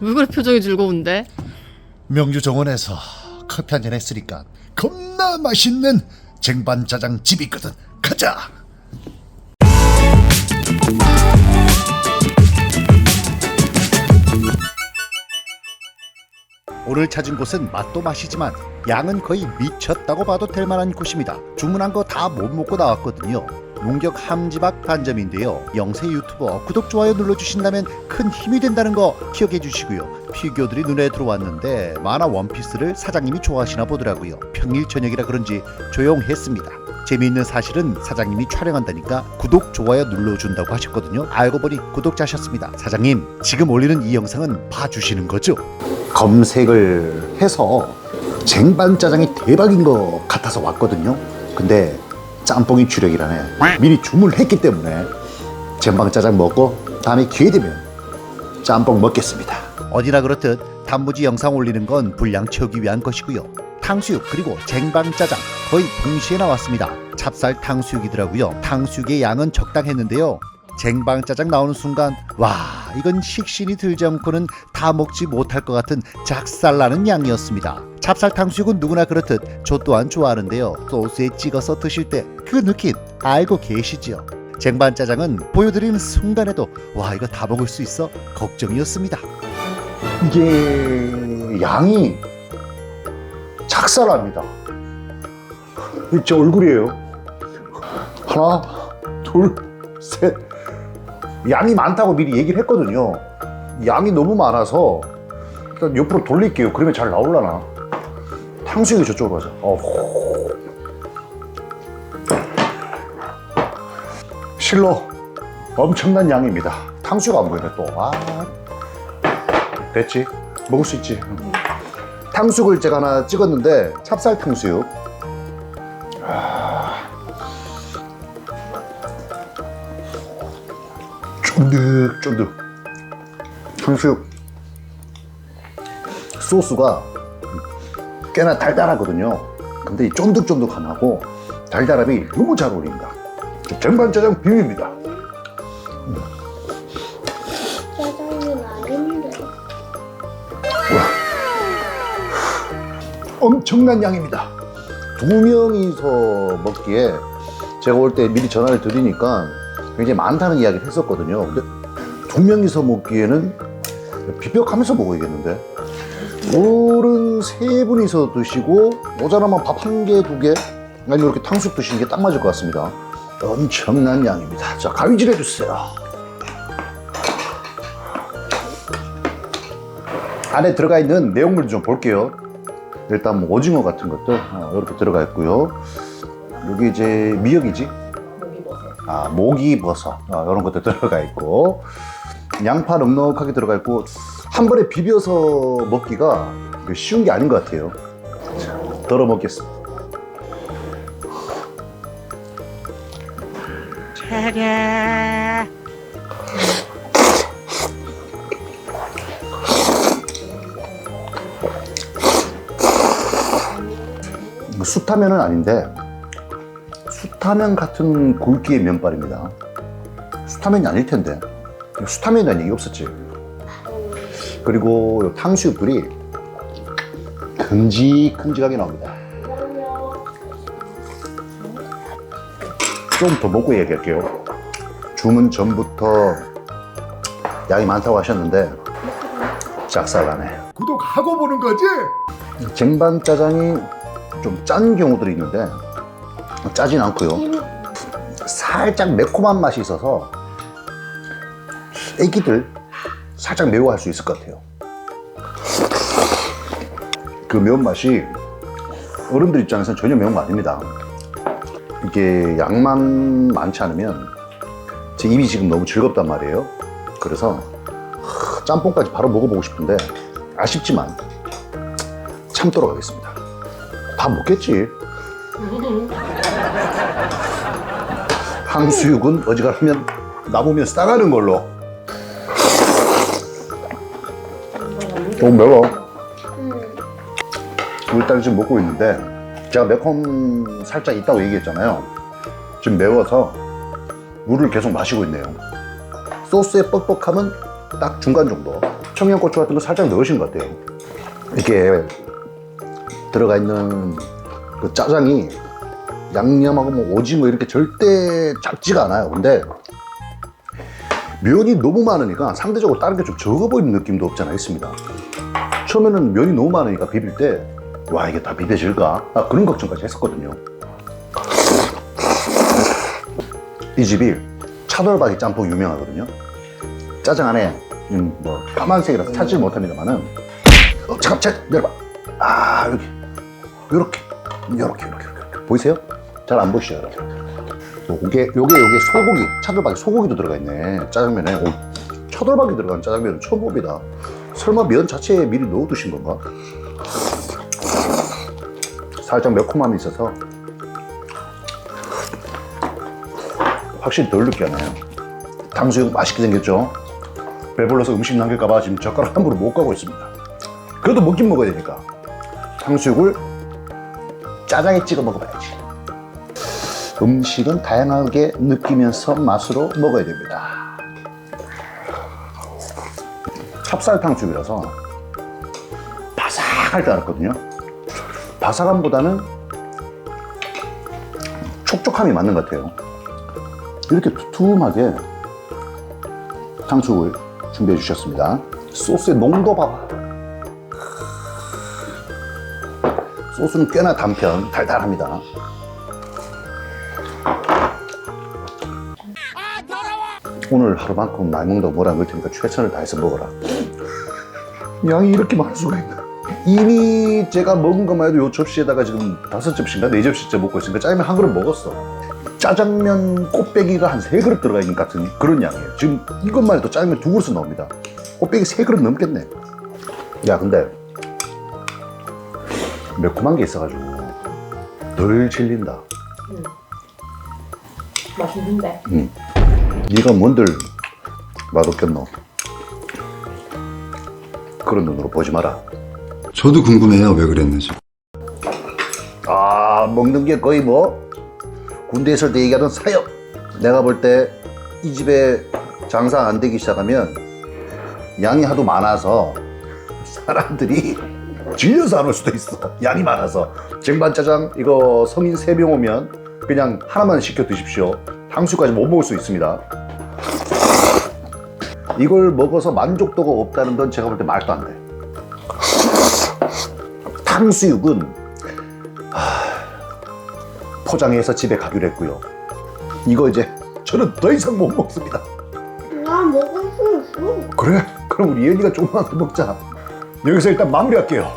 왜 그래 표정이 즐거운데? 명주 정원에서 커피 한 잔 했으니까 겁나 맛있는 쟁반짜장 집이 있거든. 가자. 오늘 찾은 곳은 맛도 맛이지만 양은 거의 미쳤다고 봐도 될 만한 곳입니다. 주문한 거 다 못 먹고 나왔거든요. 농격 함지박 반점인데요. 영세 유튜버 구독 좋아요 눌러주신다면 큰 힘이 된다는 거 기억해 주시고요. 피규어들이 눈에 들어왔는데 만화 원피스를 사장님이 좋아하시나 보더라고요. 평일 저녁이라 그런지 조용했습니다. 재미있는 사실은 사장님이 촬영한다니까 구독 좋아요 눌러준다고 하셨거든요. 알고 보니 구독자셨습니다. 사장님 지금 올리는 이 영상은 봐주시는 거죠? 검색을 해서 쟁반짜장이 대박인 것 같아서 왔거든요. 근데 짬뽕이 주력이라네. 미리 주문을 했기 때문에 쟁반짜장 먹고 다음에 기회 되면 짬뽕 먹겠습니다. 어디나 그렇듯 단무지 영상 올리는 건 분량 채우기 위한 것이고요. 탕수육 그리고 쟁반짜장 거의 동시에 나왔습니다. 찹쌀 탕수육이더라고요. 탕수육의 양은 적당했는데요. 쟁반짜장 나오는 순간 와 이건 식신이 들지 않고는 다 먹지 못할 것 같은 작살나는 양이었습니다. 찹쌀 탕수육은 누구나 그렇듯 저 또한 좋아하는데요. 소스에 찍어서 드실 때 그 느낌 알고 계시지요? 쟁반짜장은 보여드리는 순간에도 와 이거 다 먹을 수 있어 걱정이었습니다. 이게 양이 작살납니다. 제 얼굴이에요. 하나, 둘, 셋. 양이 많다고 미리 얘기를 했거든요. 양이 너무 많아서 일단 옆으로 돌릴게요. 그러면 잘 나올라나. 탕수육이 저쪽으로 가자. 어. 실로 엄청난 양입니다. 탕수육 안 보이네 또. 아. 됐지? 먹을 수 있지. 탕수육을 제가 하나 찍었는데 찹쌀 탕수육. 아. 쫀득쫀득. 탕수육 소스가 꽤나 달달하거든요. 근데 이 쫀득쫀득함하고 달달함이 너무 잘 어울린다. 쟁반짜장 비빔입니다. 짜장면 아닌데. 엄청난 양입니다. 두 명이서 먹기에 제가 올 때 미리 전화를 드리니까 굉장히 많다는 이야기를 했었거든요. 근데 두 명이서 먹기에는 비벼가면서 먹어야겠는데. 어른 세 분이서 드시고 모자라면 밥 한 개, 두 개, 아니면 이렇게 탕수육 드시는 게 딱 맞을 것 같습니다. 엄청난 양입니다. 자, 가위질 해주세요. 안에 들어가 있는 내용물 좀 볼게요. 일단 뭐 오징어 같은 것들 어, 이렇게 들어가 있고요. 여기 이제 미역이지? 아 모기버섯 어, 이런 것도 들어가 있고 양파 넉넉하게 들어가 있고 한 번에 비벼서 먹기가 쉬운 게 아닌 것 같아요. 자, 덜어 먹겠습니다. 뭐 수타면은 아닌데 수타면 같은 굵기의 면발입니다. 수타면이 아닐 텐데 수타면이라는 얘기 없었지. 그리고 요 탕수육들이 큼직큼직하게 나옵니다. 좀 더 먹고 얘기할게요. 주문 전부터 양이 많다고 하셨는데 작살나네. 구독하고 보는 거지? 쟁반 짜장이 좀 짠 경우들이 있는데 짜진 않고요. 살짝 매콤한 맛이 있어서 애기들 살짝 매워할 수 있을 것 같아요. 그 매운맛이 어른들 입장에서는 전혀 매운 거 아닙니다. 이게 양만 많지 않으면 제 입이 지금 너무 즐겁단 말이에요. 그래서 하, 짬뽕까지 바로 먹어보고 싶은데 아쉽지만 참도록 하겠습니다. 다 먹겠지. 항수육은 어지간하면 나보면 싸가는 걸로. 너무 매워. 일단 지금 먹고 있는데 제가 매콤 살짝 있다고 얘기했잖아요. 지금 매워서 물을 계속 마시고 있네요. 소스의 뻑뻑함은 딱 중간 정도. 청양고추 같은 거 살짝 넣으신 것 같아요. 이게 들어가 있는 그 짜장이 양념하고 뭐 오징어 이렇게 절대 작지가 않아요. 근데 면이 너무 많으니까 상대적으로 다른 게 좀 적어 보이는 느낌도 없잖아 있습니다. 처음에는 면이 너무 많으니까 비빌 때, 와, 이게 다 비벼질까? 아, 그런 걱정까지 했었거든요. 이 집이 차돌박이 짬뽕 유명하거든요. 짜장 안에, 음, 뭐, 까만색이라서 찾지 못합니다만은, 어, 잠깐, 잠깐, 내려봐. 아, 여기. 요렇게, 요렇게, 요렇게, 요렇게. 보이세요? 잘 안 보이시죠, 여러분? 요게, 요게, 요게 소고기, 차돌박이 소고기도 들어가 있네. 짜장면에. 오, 차돌박이 들어간 짜장면은 처음 봅니다. 설마 면 자체에 미리 넣어두신 건가? 살짝 매콤함이 있어서 확실히 덜 느끼하네요. 탕수육 맛있게 생겼죠? 배불러서 음식 남길까봐 지금 젓가락 함부로 못 가고 있습니다. 그래도 먹긴 먹어야 되니까 탕수육을 짜장에 찍어 먹어봐야지. 음식은 다양하게 느끼면서 맛으로 먹어야 됩니다. 찹쌀 탕수육이라서 바삭할 줄 알았거든요. 바삭함보다는 촉촉함이 맞는 것 같아요. 이렇게 두툼하게 탕수육을 준비해 주셨습니다. 소스의 농도 봐봐. 소스는 꽤나 단편, 달달합니다. 오늘 하루만큼 많이 먹는다고 뭐라 그럴 테니까 최선을 다해서 먹어라. 양이 이렇게 많을 수가 있나? 이미 제가 먹은 것만 해도 요 접시에다가 지금 다섯 접시인가 네 접시째 먹고 있으니까 짜장면 한 그릇 먹었어. 짜장면 꽃배기가 한 세 그릇 들어가 있는 것 같은 그런 양이에요. 지금 이것만 해도 짜장면 두 그릇은 나옵니다. 꽃배기 세 그릇 넘겠네. 야, 근데 매콤한 게 있어가지고 덜 질린다. 맛있는데. 네가 뭔들 맛없겠노? 그런 눈으로 보지 마라. 저도 궁금해요. 왜 그랬는지. 아 먹는 게 거의 뭐 군대 있을 때 얘기하던 사역. 내가 볼 때 이 집에 장사 안 되기 시작하면 양이 하도 많아서 사람들이 질려서 안 올 수도 있어. 양이 많아서. 쟁반짜장 이거 성인 3명 오면 그냥 하나만 시켜 드십시오. 탕수까지 못 먹을 수 있습니다. 이걸 먹어서 만족도가 없다는 건 제가 볼 때 말도 안 돼 탕수육은 포장해서 집에 가기로 했고요. 이거 이제 저는 더 이상 못 먹습니다. 나 먹을 수 있어. 그래? 그럼 우리 예은이가 조금만 더 먹자. 여기서 일단 마무리할게요.